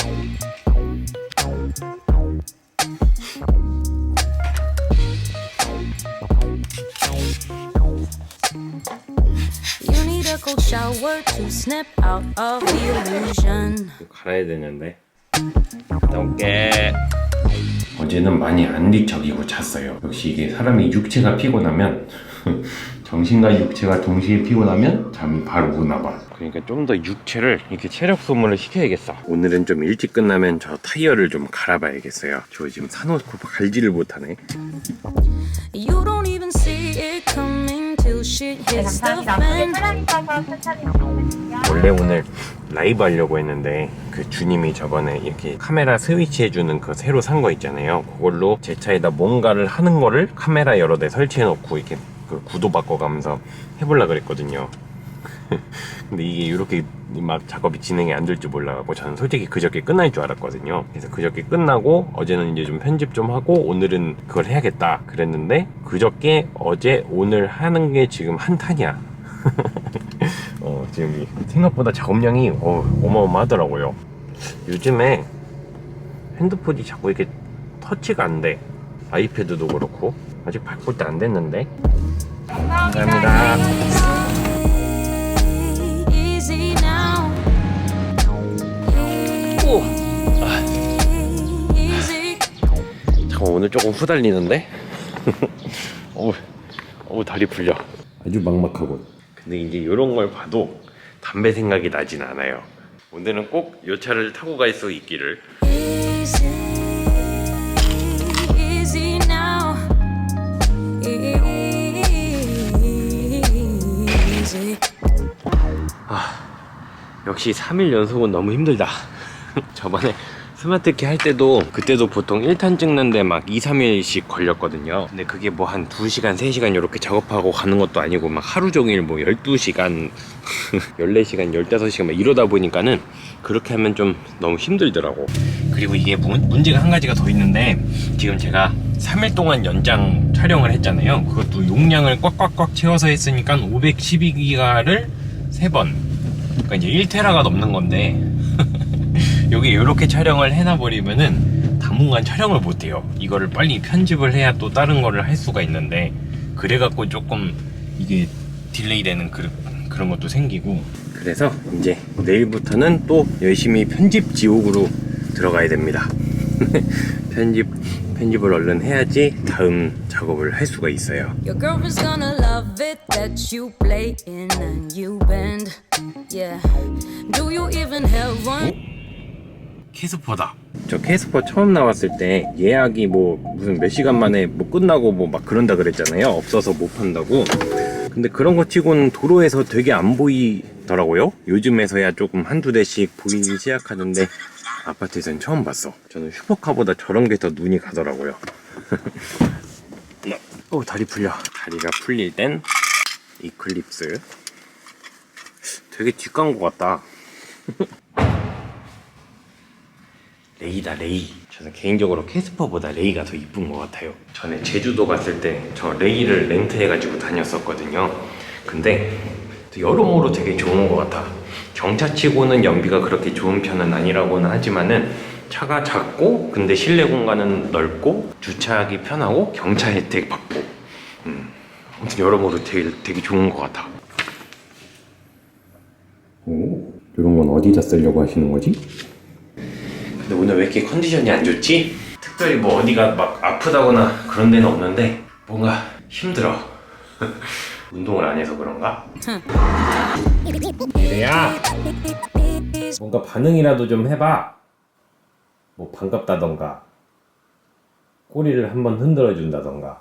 You need a cold shower to snap out of illusion. 갈아야 되는데. 오케이. 어제는 많이 안 뒤척이고 잤어요. 역시 이게 사람이 육체가 피곤하면 정신과 육체가 동시에 피곤하면 잠이 바로 오나 봐. 그러니까 좀 더 육체를 이렇게 체력 소모를 시켜야겠어. 오늘은 좀 일찍 끝나면 저 타이어를 좀 갈아봐야겠어요. 저 지금 사놓고 갈지를 못하네. You don't even see it coming till shit 네, hits the fan. 원래 오늘 라이브 하려고 했는데 그 주님이 저번에 이렇게 카메라 스위치 해주는 그 새로 산 거 있잖아요. 그걸로 제 차에다 뭔가를 하는 거를 카메라 여러 대 설치해 놓고 이렇게 그 구도 바꿔가면서 해보려 그랬거든요. 근데 이게 이렇게 막 작업이 진행이 안 될 줄 몰라가고 저는 솔직히 그저께 끝날 줄 알았거든요. 그래서 그저께 끝나고 어제는 이제 좀 편집 좀 하고 오늘은 그걸 해야겠다 그랬는데 그저께 어제 오늘 하는 게 지금 한 탄이야. 어, 지금 이 생각보다 작업량이 어, 어마어마하더라고요. 요즘에 핸드폰이 자꾸 이렇게 터치가 안 돼. 아이패드도 그렇고 아직 바꿀 때 안 됐는데. 감사합니다. Easy 오늘 조금 후달리는데. 오, 오 다리 풀려. 아주 막막하고. 근데 이제 이런 걸 봐도 담배 생각이 나진 않아요. 오늘은 꼭 이 차를 타고 갈 수 있기를. Easy. 역시 3일 연속은 너무 힘들다. 저번에 스마트키 할 때도 그때도 보통 1탄 찍는데 막 2, 3일씩 걸렸거든요. 근데 그게 뭐 한 2시간, 3시간 이렇게 작업하고 가는 것도 아니고 막 하루 종일 뭐 12시간, 14시간, 15시간 막 이러다 보니까는 그렇게 하면 좀 너무 힘들더라고. 그리고 이게 문, 문제가 한 가지가 더 있는데 지금 제가 3일 동안 연장 촬영을 했잖아요. 그것도 용량을 꽉꽉꽉 채워서 했으니까 512기가를 3번 그러니까 이제 1테라가 넘는 건데 여기 이렇게 촬영을 해놔버리면은 당분간 촬영을 못해요. 이거를 빨리 편집을 해야 또 다른 거를 할 수가 있는데 그래갖고 조금 이게 딜레이 되는 그, 그런 것도 생기고 그래서 이제 내일부터는 또 열심히 편집 지옥으로 들어가야 됩니다. 편집 편집을 얼른 해야지 다음 작업을 할 수가 있어요. Your girlfriend's gonna love it that you play in and you bend. Yeah. Do you even have one? 캐스퍼다. 저 캐스퍼 처음 나왔을 때 예약이 뭐 무슨 몇 시간 만에 뭐 끝나고 뭐 막 그런다 그랬잖아요. 없어서 못 판다고. 근데 그런 거 치고는 도로에서 되게 안 보이더라고요. 요즘에서야 조금 한두 대씩 보이기 시작하는데 아파트에선 처음 봤어. 저는 슈퍼카보다 저런 게 더 눈이 가더라고요. 오 다리 풀려. 다리가 풀릴 땐 이클립스. 되게 뒷광고 같다. 레이다 레이. 저는 개인적으로 캐스퍼보다 레이가 더 이쁜 것 같아요. 전에 제주도 갔을 때 저 레이를 렌트해가지고 다녔었거든요. 근데 여러모로 되게 좋은 것 같아. 경차치고는 연비가 그렇게 좋은 편은 아니라고는 하지만은 차가 작고 근데 실내 공간은 넓고 주차하기 편하고 경차 혜택 받고. 음, 아무튼 여러모로 되게, 되게 좋은 것 같아. 오? 이런 건 어디다 쓰려고 하시는 거지? 근데 오늘 왜 이렇게 컨디션이 안 좋지? 특별히 뭐 어디가 막 아프다거나 그런 데는 없는데 뭔가 힘들어. 운동을 안 해서 그런가? 이래야 뭔가 반응이라도 좀 해봐. 뭐 반갑다던가 꼬리를 한번 흔들어 준다던가